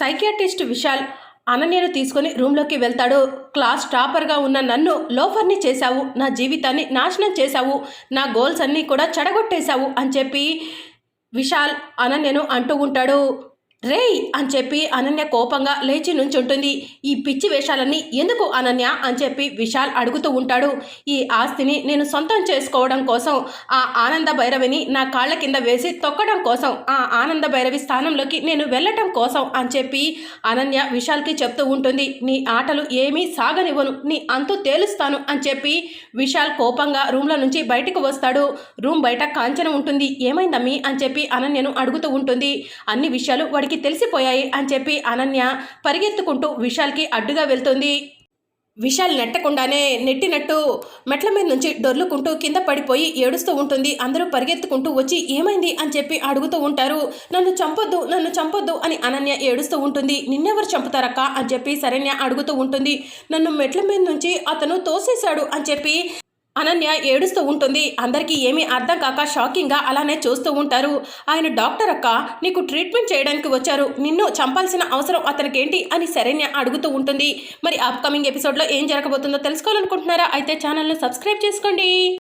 Psychiatrist Vishal అనన్యను తీసుకొని రూమ్లోకి వెళ్తాడు. క్లాస్ టాపర్గా ఉన్న నన్ను లోఫర్ని చేశావు. నా జీవితాన్ని నాశనం చేశావు. నా గోల్స్ అన్నీ కూడా చెడగొట్టేశావు అని చెప్పి విశాల్ అనన్యను అంటూ ఉంటాడు. రేయ్ అని చెప్పి అనన్య కోపంగా లేచి నుంచుంటుంది. ఈ పిచ్చి వేషాలన్నీ ఎందుకు అనన్య అని చెప్పి విశాల్ అడుగుతూ ఉంటాడు. ఈ ఆస్తిని నేను సొంతం చేసుకోవడం కోసం ఆ ఆనంద భైరవిని నా కాళ్ళ కింద వేసి తొక్కడం కోసం ఆ ఆనంద భైరవి స్థానంలోకి నేను వెళ్ళటం కోసం అని చెప్పి అనన్య విశాల్కి చెప్తూ ఉంటుంది. నీ ఆటలు ఏమీ సాగనివ్వను నీ అంతు తేలుస్తాను అని చెప్పి విశాల్ కోపంగా రూమ్లో నుంచి బయటకు వస్తాడు. రూమ్ బయట కాంచన ఉంటుంది. ఏమైందమ్మి అని చెప్పి అనన్యను అడుగుతూ ఉంటుంది. అన్ని విషయాలు అతనికి తెలిసిపోయాయి అని చెప్పి అనన్య పరిగెత్తుకుంటూ విశాల్కి అడ్డుగా వెళ్తుంది. విశాల్ నెట్టకుండానే నెట్టినట్టు మెట్ల మీద నుంచి డొర్లుకుంటూ కింద పడిపోయి ఏడుస్తూ ఉంటుంది. అందరూ పరిగెత్తుకుంటూ వచ్చి ఏమైంది? అని చెప్పి అడుగుతూ ఉంటారు. నన్ను చంపొద్దు నన్ను చంపొద్దు అని అనన్య ఏడుస్తూ ఉంటుంది. నిన్నెవరు చంపుతారక్క? అని చెప్పి శరణ్య అడుగుతూ ఉంటుంది. నన్ను మెట్ల మీద నుంచి అతను తోసేశాడు అని చెప్పి అనన్య ఏడుస్తూ ఉంటుంది. అందరికీ ఏమీ అర్థం కాక షాకింగ్గా అలానే చూస్తూ ఉంటారు. ఆయన డాక్టర్ అక్క నీకు ట్రీట్మెంట్ చేయడానికి వచ్చారు. నిన్ను చంపాల్సిన అవసరం అతనికి ఏంటి అని శరణ్య అడుగుతూ ఉంటుంది. మరి అప్కమింగ్ ఎపిసోడ్లో ఏం జరగబోతుందో తెలుసుకోవాలనుకుంటున్నారా? అయితే ఛానల్ను సబ్స్క్రైబ్ చేసుకోండి.